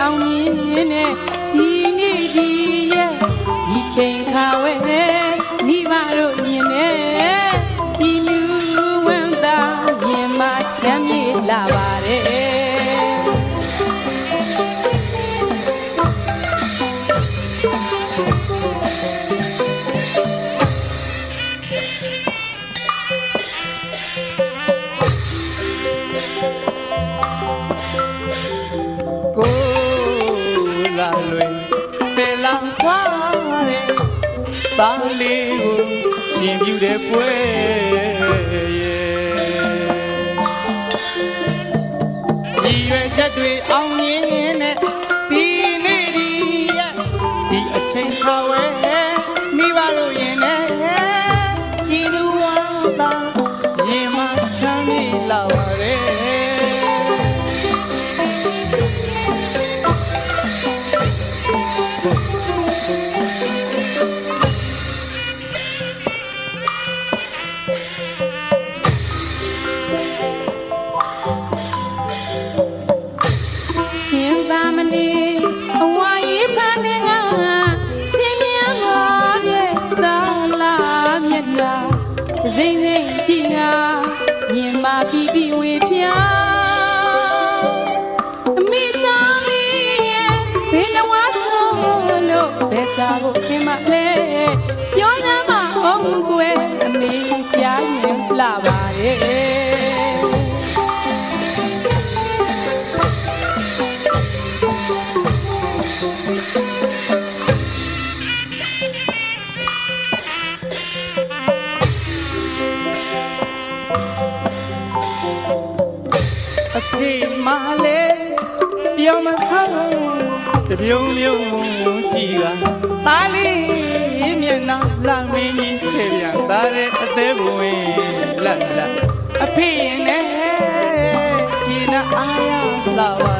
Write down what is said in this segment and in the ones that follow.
အောင်မြင်နဲ့ဒီနေ့ဒီရက်ဒီချိန်ခါဝဲ သားလေးကိုရှင်ပြူတဲ့ကွယ်ရဲ့ရည်ရွယ်ချက်တွေအောင်မြင်တဲ့ စိမ့်စိမ့်ကြည်ညာမြင်မာပြီးပြီးဝေဖျား ပြောမဆုံးတပြုံမျိုးမုံမုံကြည့်ကပါဠိမျက်နှာလာမင်းကြီးချေပြန်သားတဲ့အသေးဘဝင်လက်လက်အဖေနဲ့ရှင်နာအာရလာပါ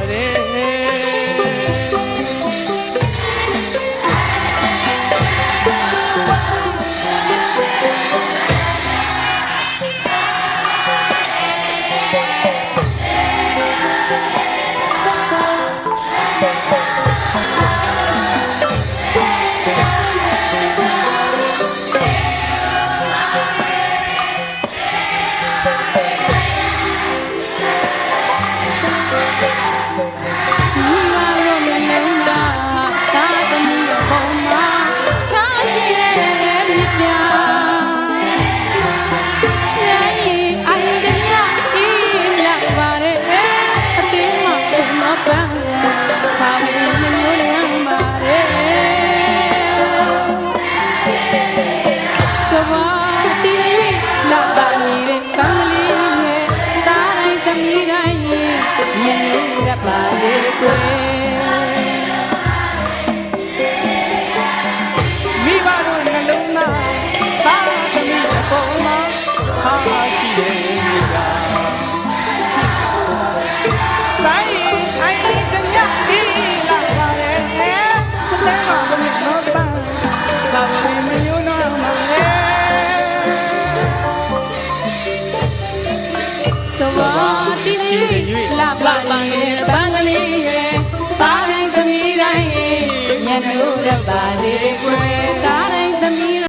Bye. Chapa de Cuello. လှပန်ရဲ့ပန်းကလေးရဲ့ပါတိုင်းသမီးတိုင်းရဲ့ညံလို့ရပါလေကွယ်တာ